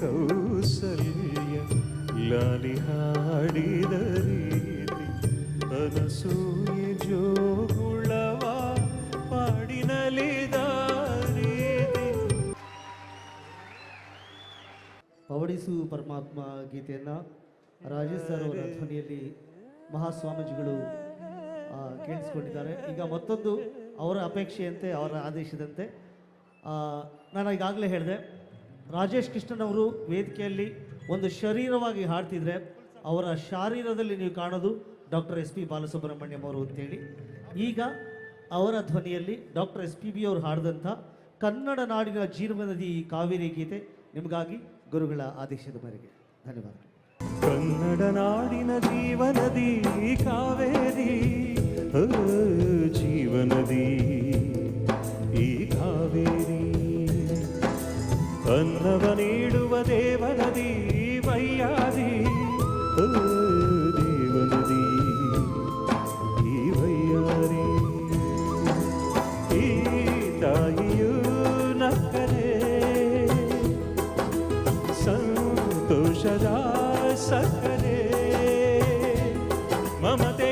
ಕೌಸಲ್ಯ ಲಾಲಿ ಹಾಡಿದ ರೀತಿ ಜೋ ಜೋಗುಳವ ಪಾಡಿನಲಿದ ಪವಡಿಸು ಪರಮಾತ್ಮ ಗೀತೆಯನ್ನ ರಾಜೇಶ್ ಸರ್ ಧ್ವನಿಯಲ್ಲಿ ಮಹಾಸ್ವಾಮೀಜಿಗಳು ಕೇಳಿಸ್ಕೊಂಡಿದ್ದಾರೆ. ಈಗ ಮತ್ತೊಂದು ಅವರ ಅಪೇಕ್ಷೆಯಂತೆ, ಅವರ ಆದೇಶದಂತೆ ನಾನು ಈಗಾಗಲೇ ಹೇಳಿದೆ ರಾಜೇಶ್ ಕೃಷ್ಣನ್ ಅವರು ವೇದಿಕೆಯಲ್ಲಿ ಒಂದು ಶರೀರವಾಗಿ ಹಾಡ್ತಿದ್ರೆ ಅವರ ಶಾರೀರದಲ್ಲಿ ನೀವು ಕಾಣೋದು ಡಾಕ್ಟರ್ ಎಸ್ ಪಿ ಬಾಲಸುಬ್ರಹ್ಮಣ್ಯಂ ಅವರು ಅಂತೇಳಿ. ಈಗ ಅವರ ಧ್ವನಿಯಲ್ಲಿ ಡಾಕ್ಟರ್ ಎಸ್ ಪಿ ಬಿ ಅವರು ಹಾಡಿದಂಥ ಕನ್ನಡ ನಾಡಿನ ಜೀರ್ವ ನದಿ ಕಾವೇರಿ ಗೀತೆ ನಿಮಗಾಗಿ ಗುರುಗಳ ಆದೇಶದ ಮೇರೆಗೆ ಧನ್ಯವಾದ ಕನ್ನಡ ನಾಡಿನ ಜೀವನದಿ ಕಾವೇರಿ ಜೀವನದಿ ಅನ್ನವ ನೀಡುವ ದೇವನದಿ ವೈಯಾದಿ ದೇವನದಿ ಈ ವೈಯಾರಿ ಈ ತಾಯಿಯು ನಕ್ಕರೆ ಸಂತೋಷದ ಸಕ್ಕರೆ ಮಮತೆ